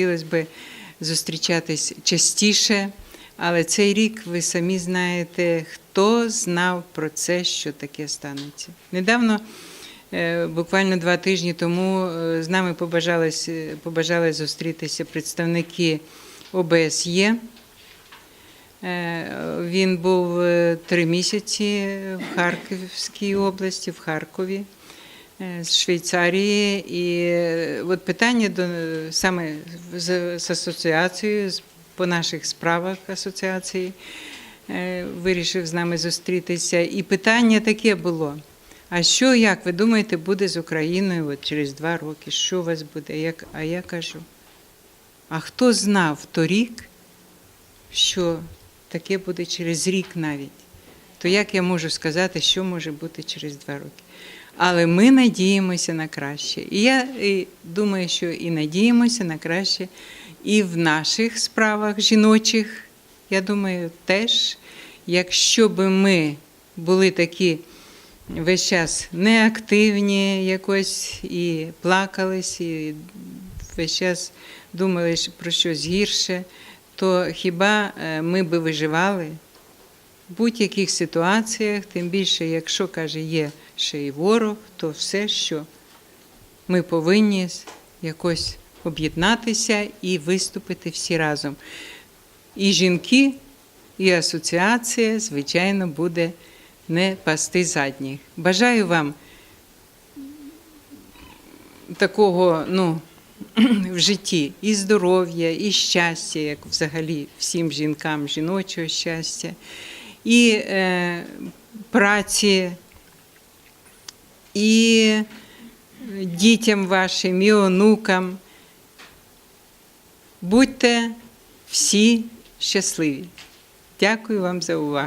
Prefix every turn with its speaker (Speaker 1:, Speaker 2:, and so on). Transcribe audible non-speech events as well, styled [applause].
Speaker 1: Хотілося б зустрічатись частіше, але цей рік ви самі знаєте, хто знав про це, що таке станеться. Недавно, е, буквально два тижні тому, е, з нами е, побажали зустрітися представники ОБСЄ. Він був три місяці в Харківській області, в Харкові з Швейцарії. І е, от питання до саме з, з асоціацією, по наших справах асоціації, е, вирішив з нами зустрітися. І питання таке було. А що, як ви думаєте, буде з Україною от через два роки? Що у вас буде? Як, а я кажу, а хто знав торік, що таке буде через рік навіть? То як я можу сказати, що може бути через два роки? Але ми надіємося на краще. І я думаю, що і надіємося на краще і в наших справах жіночих. Я думаю, теж, якщо би ми були такі весь час неактивні якось і плакались, і весь час думали про щось гірше, то хіба е, ми би виживали? В будь-яких ситуаціях, тим більше, якщо каже, є ще й ворог, то все, що ми повинні якось об'єднатися і виступити всі разом. І жінки, і асоціація, звичайно, буде не пасти задніх. Бажаю вам такого, ну, [clears throat] в житті і здоров'я, і щастя, як взагалі всім жінкам жіночого щастя, і е, праці, і дітям вашим, і онукам. Будьте всі щасливі. Дякую вам за увагу.